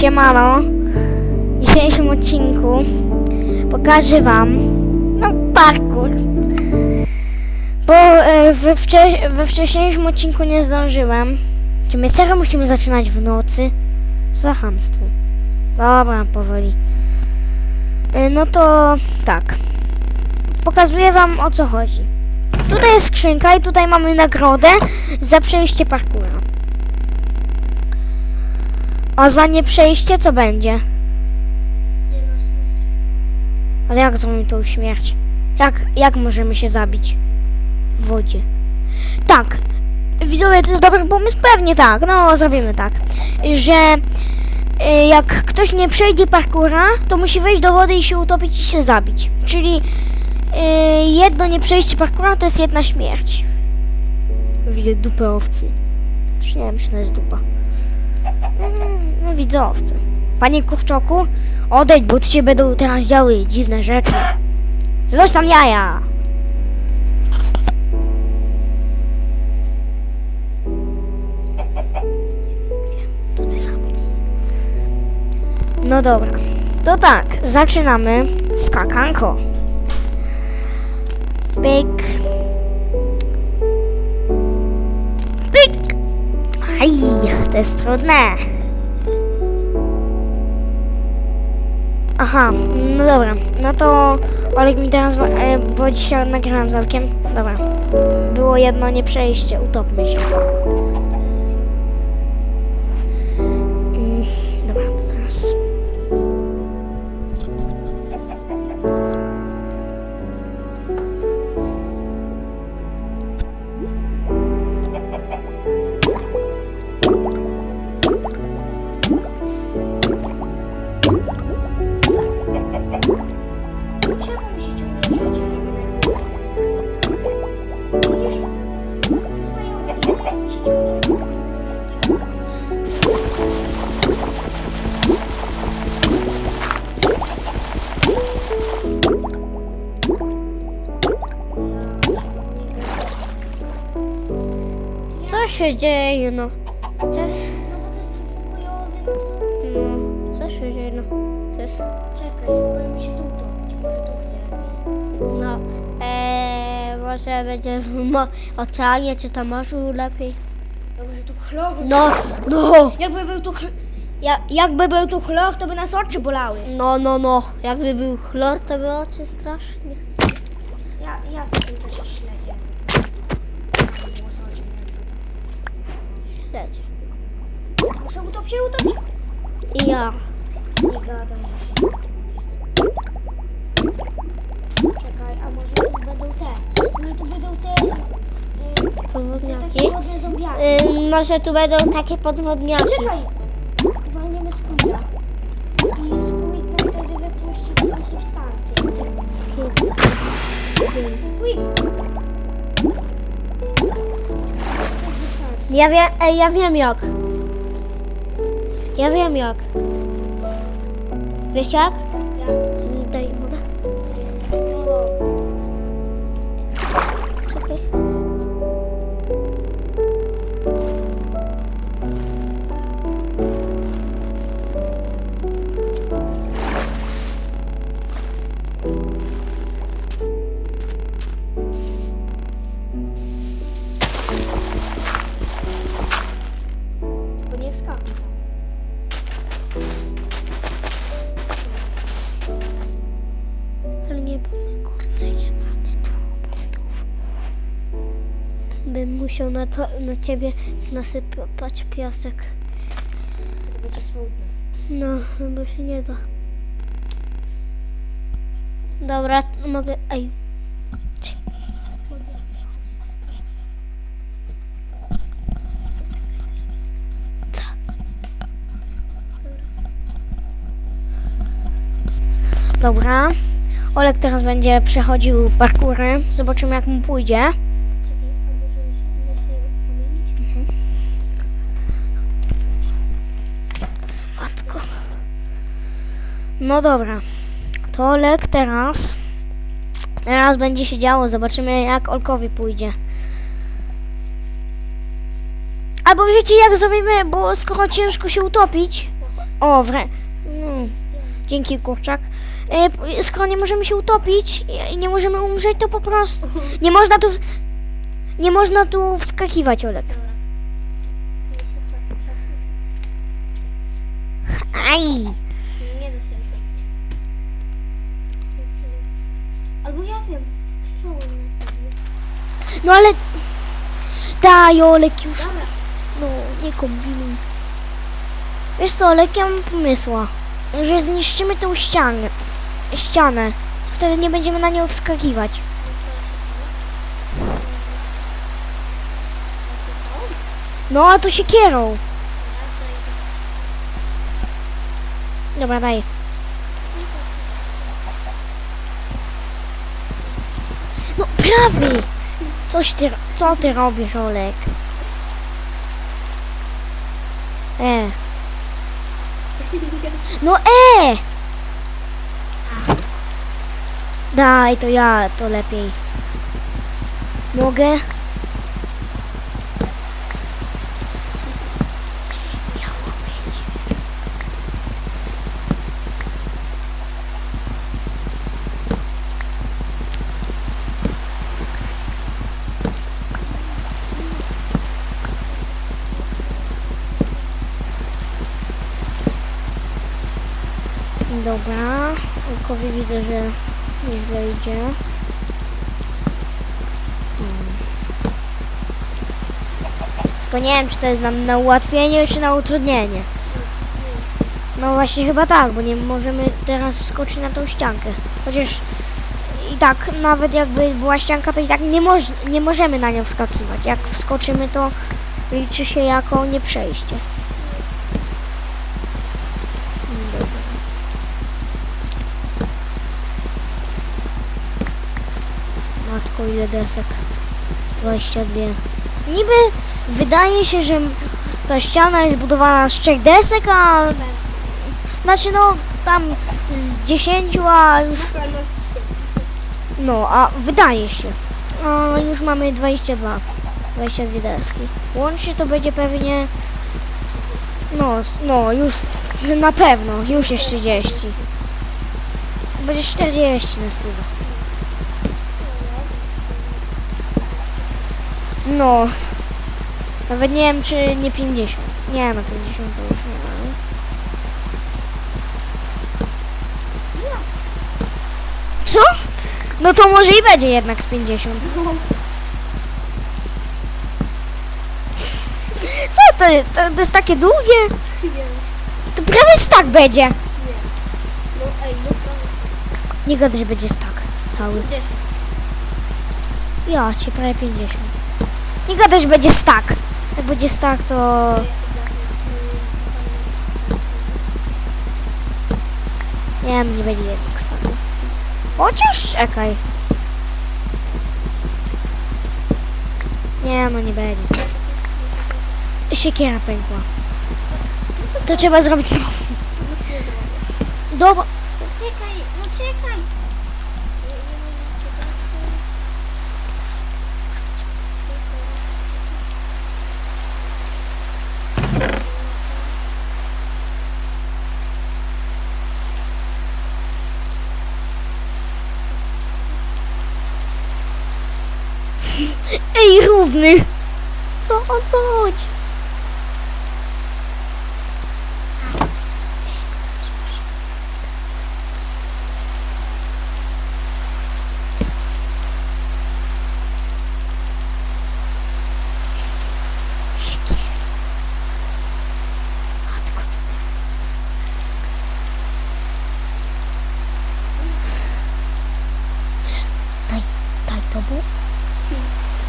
Siemano. W dzisiejszym odcinku pokażę wam no, parkour. Bo e, we, wcze we wcześniejszym odcinku nie zdążyłem. Czy my serio musimy zaczynać w nocy? Za chamstwo. Dobra, powoli. E, no to tak. Pokazuję wam o co chodzi. Tutaj jest skrzynka i tutaj mamy nagrodę za przejście parkura. A za nieprzejście co będzie? Ale jak zrobimy tą śmierć? Jak, jak możemy się zabić? W wodzie. Tak. Widzowie, to jest dobry pomysł? Pewnie tak. No, zrobimy tak. Że y, jak ktoś nie przejdzie parkura, to musi wejść do wody i się utopić i się zabić. Czyli y, jedno nie przejście parkura to jest jedna śmierć. Widzę dupę owcy. Nie wiem, czy to jest dupa. Widzę owce. Panie kurczoku, odejdź, bo tu cię będą teraz działy dziwne rzeczy. Złoś tam jaja! To ty. No dobra. To tak, zaczynamy skakanko. Pyk. Pyk. Aj, to jest trudne. Aha, no dobra. No to Olek mi teraz, wa- e, bo dzisiaj nagrałem z Olkiem. Dobra. Było jedno nieprzejście, utopmy się. Mm, Dobra, to teraz. Się dzieje, no? Coś... No bo to jest tak pokojowy, no co? No, co się dzieje, no? Coś... Czekaj, spróbujemy się tu utopić, może tu będzie lepiej. No, eee, może będzie w mo- oceanie czy tam morzu lepiej. Dobrze, tu chlor. No, no. Jakby był tu chlor... Ja, jakby był tu chlor, to by nas oczy bolały. No, no, no. Jakby był chlor, to by oczy strasznie. Ja, ja z tym też śledzie. Śledzie. Muszę utopić się, utopić. I ja. Nie gadaj, się Czekaj, a może tu będą te? Może tu będą te... y, Te Podwodniaki? takie wodne zombiaki. Y, może tu będą takie podwodniaki. Czekaj! Walniemy squida. I squid nam wtedy wypuści taką substancję. Squid! Ja wiem, ej, ja wiem jak. Ja wiem jak. Wiesz jak? Mm, Bym musiał na, to, na ciebie nasypać piasek. No, bo się nie da. Dobra, mogę. Ej. Dobra. Olek teraz będzie przechodził parkury. Zobaczymy jak mu pójdzie. Czekaj, a może się, się zamienić? Matko. No dobra. To Olek teraz. Teraz będzie się działo. Zobaczymy jak Olkowi pójdzie. Albo wiecie jak zrobimy, bo skoro ciężko się utopić, O, wrę... No. Dzięki, kurczak. E, skoro nie możemy się utopić i nie możemy umrzeć, to po prostu... Nie można tu... Nie można tu wskakiwać, Olek. Aj! to nie da się utopić. Albo ja wiem. Pszczoły nas. No ale... Daj, Olek, już... Dobra. No, nie kombinuj. Wiesz co, Olek, ja mam pomysła. Że zniszczymy tą ścianę. Ścianę. Wtedy nie będziemy na nią wskakiwać. No, a to się kierą. Dobra, daj. Prawy! Coś ty, co ty robisz, Olek? E. No e! Daj, to ja, to lepiej. Mogę? Dobra, Olkowi widzę, że nieźle idzie. Hmm. Tylko nie wiem, czy to jest nam na ułatwienie, czy na utrudnienie. No właśnie chyba tak, bo nie możemy teraz wskoczyć na tą ściankę. Chociaż i tak, nawet jakby była ścianka, to i tak nie, moż, nie możemy na nią wskakiwać. Jak wskoczymy, to liczy się jako nieprzejście. Ile desek? 22. Niby wydaje się, że ta ściana jest budowana z trzech desek, a znaczy no tam z 10, a już no, a wydaje się. A już mamy 22. 22 deski. Łącznie to będzie pewnie no, no już na pewno, już jest 30. Będzie 40 na stówę. No. Nawet nie wiem, czy nie 50. Nie, na 50 to już nie ma. Co? No to może i będzie jednak z 50. Co to, to, to jest takie długie? To prawie stak będzie. No ej, no prawie. Nie gadaj, że będzie stak cały. 10. Ja, cię prawie 50. Nie gadaj, że będzie stak. Jak będzie stak, to... Nie, nie będzie jednak staku. Chociaż czekaj. Nie, no nie będzie. Siekiera pękła. To trzeba zrobić nową. Dobra. Czekaj, no czekaj. Ej, równy! Co, o co chodzi?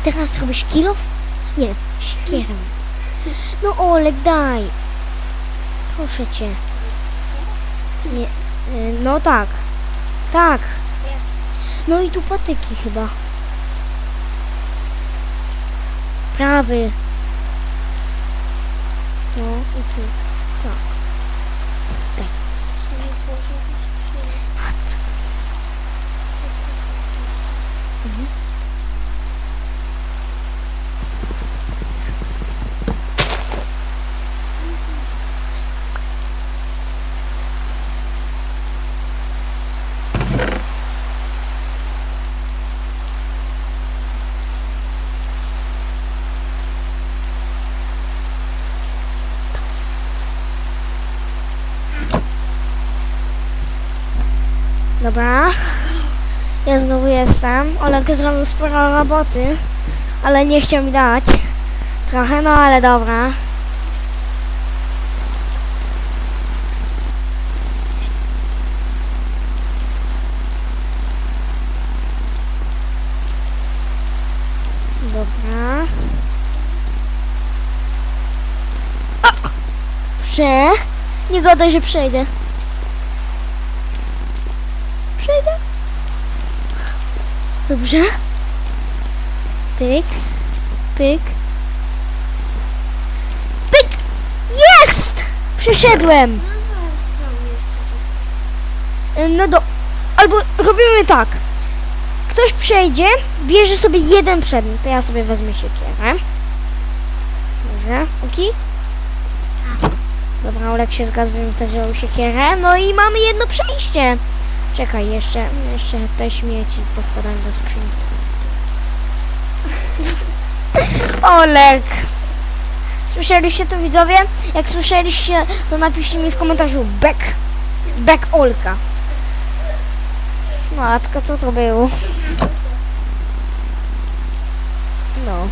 Teraz robisz kilof? Nie, siekierę. No Olek, daj. Proszę cię. Nie, y, no tak. Tak. No i tu patyki chyba. Prawy. No i tu. Tak. Czy Dobra. Ja znowu jestem. Olek zrobił sporo roboty, ale nie chciał mi dać. Trochę, no ale dobra. Dobra. O! Prze. Nie gadaj, że przejdę. Przejdę. Dobrze. Pyk. Pyk. Pyk! Jest! Przeszedłem. No do... Albo robimy tak. Ktoś przejdzie, bierze sobie jeden przedmiot. To ja sobie wezmę siekierę. Dobrze, oki? Dobra, Olek się zgadza, więc wziął siekierę. No i mamy jedno przejście. Czekaj, jeszcze, jeszcze te śmieci podkładam do skrzynki. Olek! Słyszeliście to widzowie? Jak słyszeliście, to napiszcie mi w komentarzu Bek. Bek Olka. Matka, co to było? No.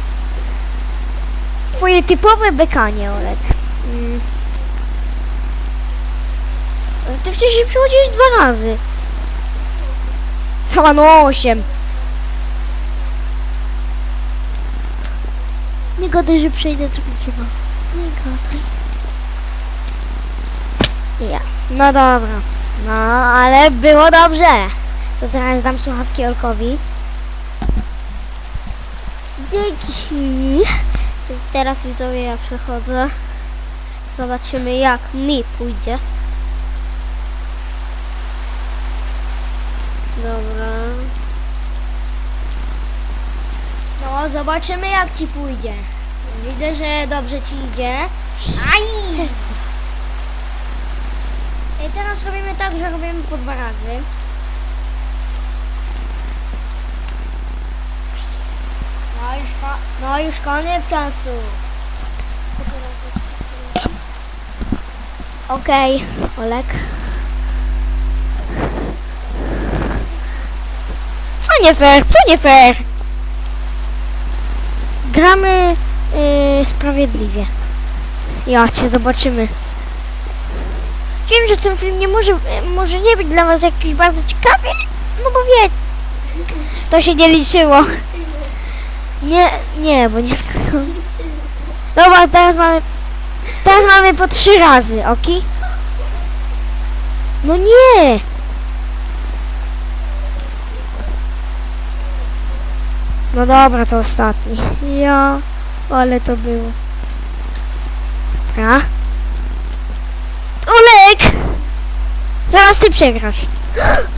Twoje typowe bekanie, Olek. Mm. Ty wcześniej przychodziłeś dwa razy. Cała no osiem. Nie gadaj, że przejdę drugi raz. Nie gadaj. Ja. No dobra. No, ale było dobrze. To teraz dam słuchawki Olkowi. Dzięki. Teraz widzowie ja przechodzę. Zobaczymy jak mi pójdzie. Dobra. No, zobaczymy jak ci pójdzie. Widzę, że dobrze ci idzie. Aj! I teraz robimy tak, że robimy po dwa razy. No już, ko- no już koniec czasu. Okej, Olek. Co nie fair? Co nie fair? Gramy yy, sprawiedliwie. Ja cię zobaczymy. Wiem, że ten film nie może, może nie być dla was jakiś bardzo ciekawy, no bo wie, to się nie liczyło. Nie, nie, bo nie skakał. Dobra, teraz mamy, teraz mamy po trzy razy, ok? No nie! No dobra, to ostatni. Ja, ale to było. Dobra. Olek! Zaraz ty przegrasz.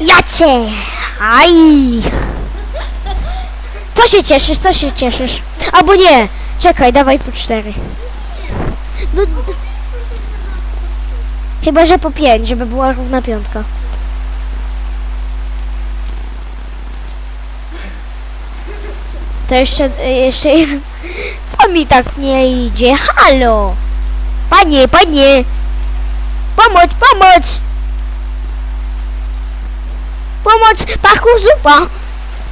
Ja cię! Aj! Co się cieszysz? Co się cieszysz? Albo nie! Czekaj, dawaj po cztery. No, chyba, że po pięć, żeby była równa piątka. To jeszcze, jeszcze jeden. Co mi tak nie idzie? Halo! Panie, panie! Pomoc, pomoc! Pomoc, parkour zupa!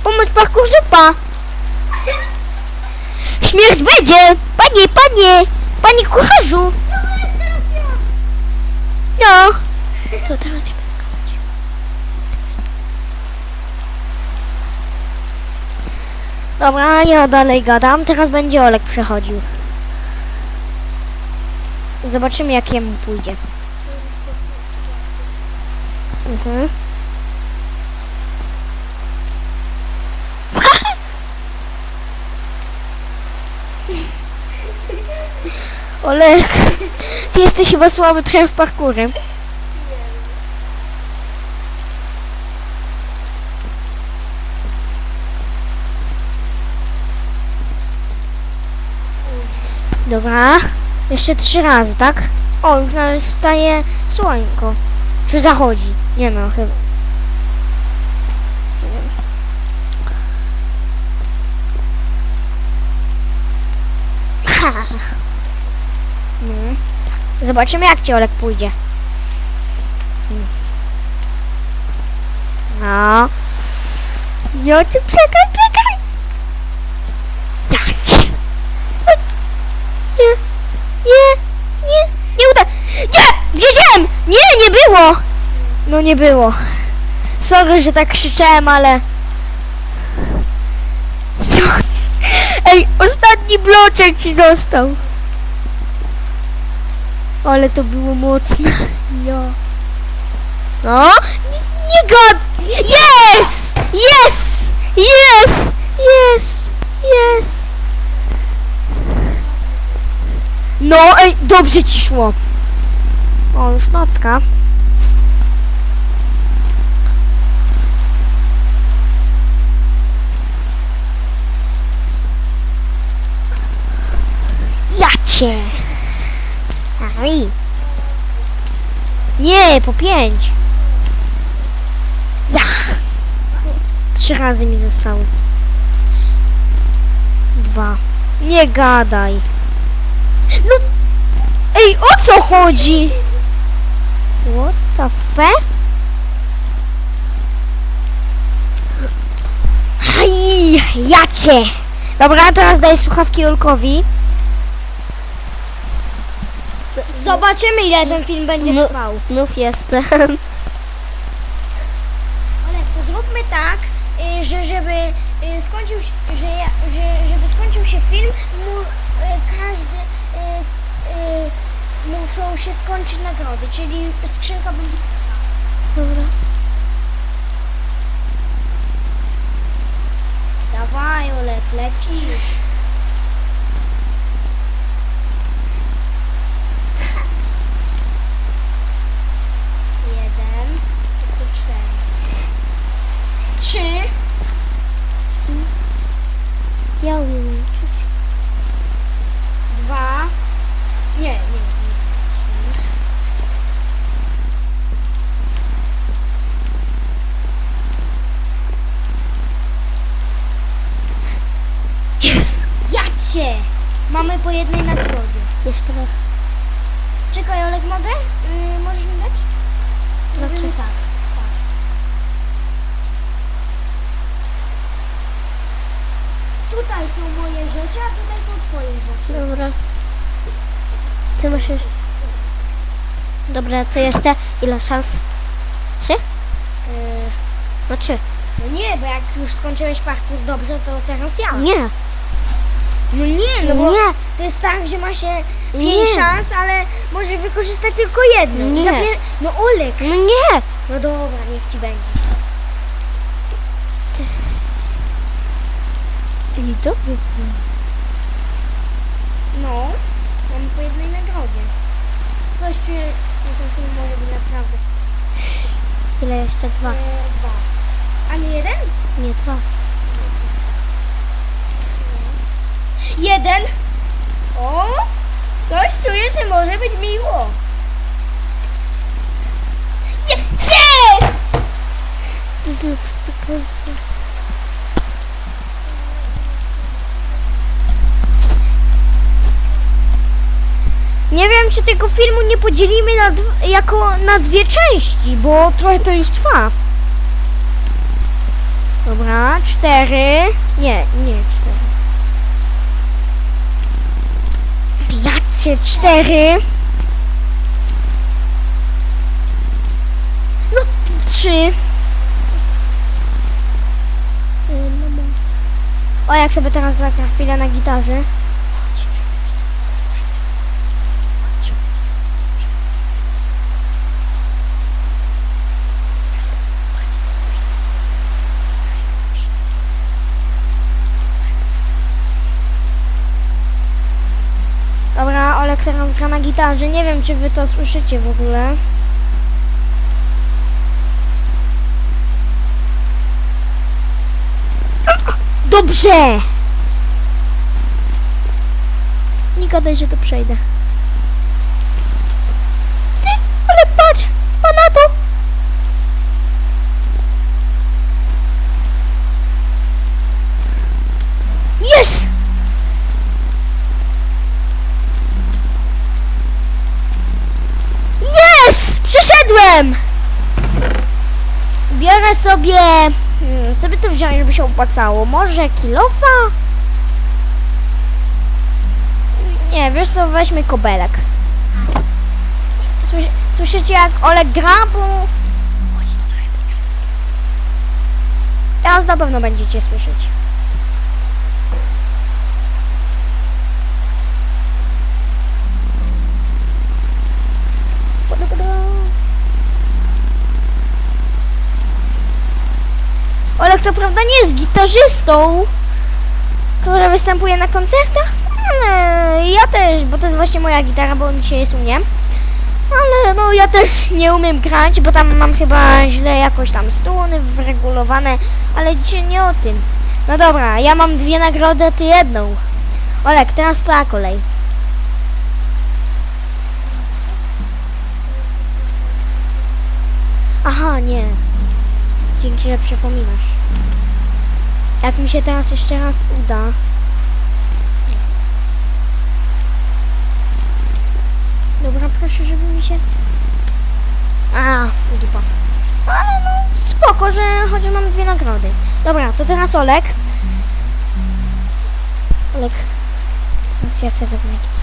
Pomoc, parkour zupa! Śmierć będzie! Panie, panie! Panie kucharzu! No! To teraz ja Dobra, ja dalej gadam. Teraz będzie Olek przechodził. Zobaczymy, jak jemu pójdzie. Mhm. Olek, ty jesteś chyba słaby trochę w parkurze. Dobra, jeszcze trzy razy, tak? O, już nawet staje słońko. Czy zachodzi? Nie no, chyba. Nie wiem. Ha. No. Zobaczymy jak ci Olek pójdzie. A. Ja cię czekaj, No nie było. Sorry, że tak krzyczałem, ale... Ej, ostatni bloczek ci został. Ale to było mocne. Ja. No, nie, nie gad... Yes! Yes! Yes! Yes! Yes! No, ej, dobrze ci szło. O, już nocka. Cię. Aj. Nie, po pięć. Ja. Trzy razy mi zostały. Dwa. Nie gadaj. No. Ej, o co chodzi? What the? Aj, ja cię. Dobra, teraz daj słuchawki Olkowi. Zobaczymy ile ten film będzie trwał. Znów jestem. Ale to zróbmy tak, y, że żeby y, skończył się, że, ja, że żeby skończył się film, mu, y, każdy y, y, muszą się skończyć nagrody, czyli skrzynka będzie pusta. Dobra. Dawaj Olek, lecisz. Jeden, jest to cztery. Trzy. Ja umiem liczyć. Dobra, to jeszcze ile szans? Trzy? Yy, No trzy. no nie, bo jak już skończyłeś parkour dobrze, to teraz ja. Nie. No nie, no bo Nie. to jest tak, że ma się pięć Nie. szans, ale może wykorzystać tylko jedną. Nie. zapier- No Olek. No nie. No dobra, niech ci będzie. I dobry. No, mamy po jednej nagrodzie. Coś czy ten film może być naprawdę Ile jeszcze dwa? e, dwa. A nie jeden? Nie dwa. Jeden! O! Coś czuję, że może być miło. Je- Yes! Ty znów stykłem Nie wiem, czy tego filmu nie podzielimy na jako na dwie części, bo trochę to już trwa. Dobra, cztery. Nie, nie cztery. Ja cię cztery. No, trzy. O, jak sobie teraz zagra chwilę na gitarze. Olek teraz gra na gitarze. Nie wiem, czy wy to słyszycie w ogóle. Dobrze! Nie gadaj, że to przejdę. Ty, ale patrz! Ma na to! Sobie... Hmm, co by tu wziąć, żeby się opłacało? Może kilofa? Nie, wiesz co, weźmy kobelek. Słyszy, słyszycie jak Olek gra, bo... Teraz na pewno będziecie słyszeć. Co prawda nie jest gitarzystą, który występuje na koncertach, ale ja też, bo to jest właśnie moja gitara, bo on dzisiaj jest u mnie. Ale no ja też nie umiem grać, bo tam mam chyba źle jakoś tam struny wyregulowane, ale dzisiaj nie o tym. No dobra, ja mam dwie nagrody, ty jedną. Olek, teraz twoja kolej. Aha, nie. Dzięki, że przypominasz. Jak mi się teraz jeszcze raz uda. Dobra, proszę, żeby mi się... A, dupa. Ale no, spoko, że chociaż mam dwie nagrody. Dobra, to teraz Olek. Olek. Teraz ja sobie wezmę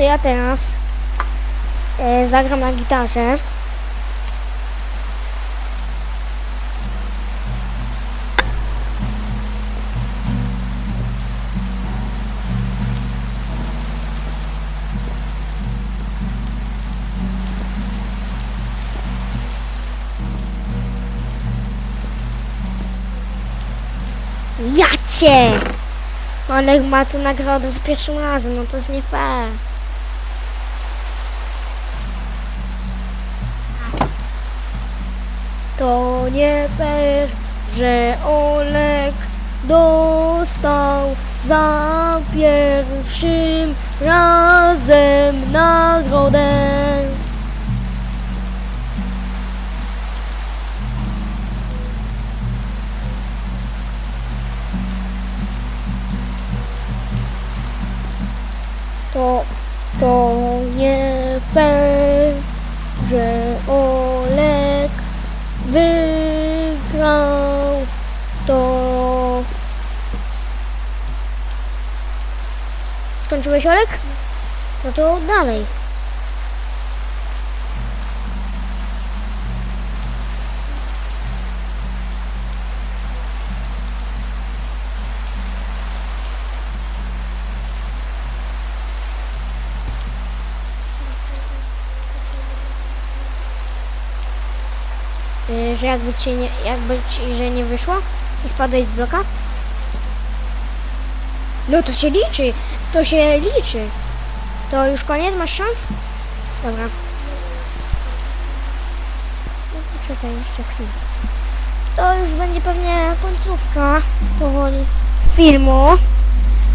To ja teraz e, zagram na gitarze. Ja cię! Olek ma tę nagrodę za pierwszym razem, no to jest nie fair. To nie fair, że Olek dostał za pierwszym razem nagrodę. To, to nie fair, że Olek wygrał to. Skończyłeś Olek? No to dalej. Że jakby ci nie, jakby ci, że nie wyszło i spadłeś z bloka? No to się liczy, to się liczy. To już koniec, masz szans? Dobra. No poczekaj jeszcze chwilę. To już będzie pewnie końcówka powoli filmu.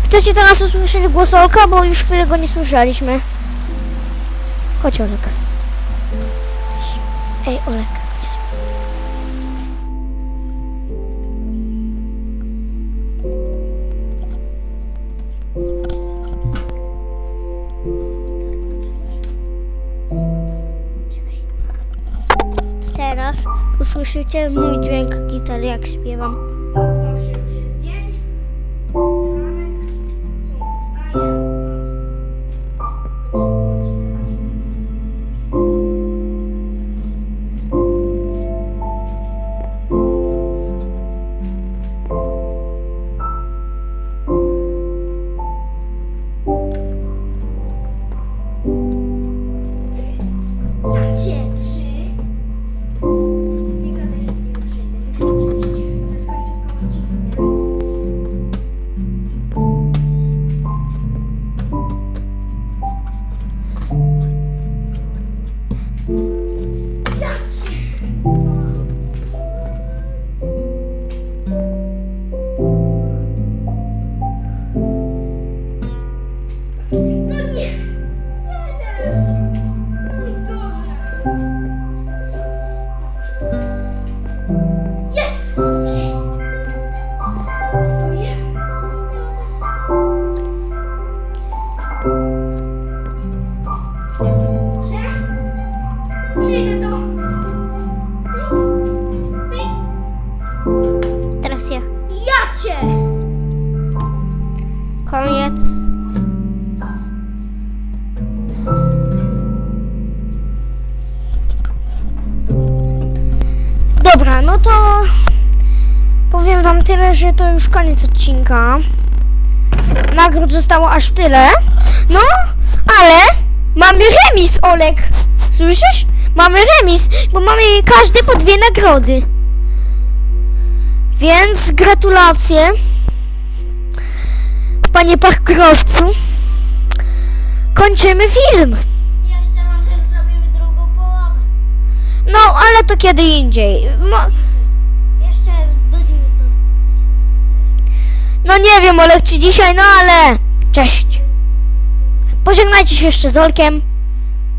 Chcecie teraz usłyszeć głos Olka, bo już chwilę go nie słyszeliśmy. Chodź Olek. Ej Olek. Usłyszycie mój dźwięk gitary, jak śpiewam. Powiem wam tyle, że to już koniec odcinka. Nagród zostało aż tyle. No, ale mamy remis, Olek. Słyszysz? Mamy remis, bo mamy każdy po dwie nagrody. Więc gratulacje, panie parkurowcu. Kończymy film. Jeszcze może zrobimy drugą połowę. No, ale to kiedy indziej. Mo- No nie wiem, Olek, czy dzisiaj, no ale cześć. Pożegnajcie się jeszcze z Olkiem.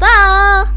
Pa!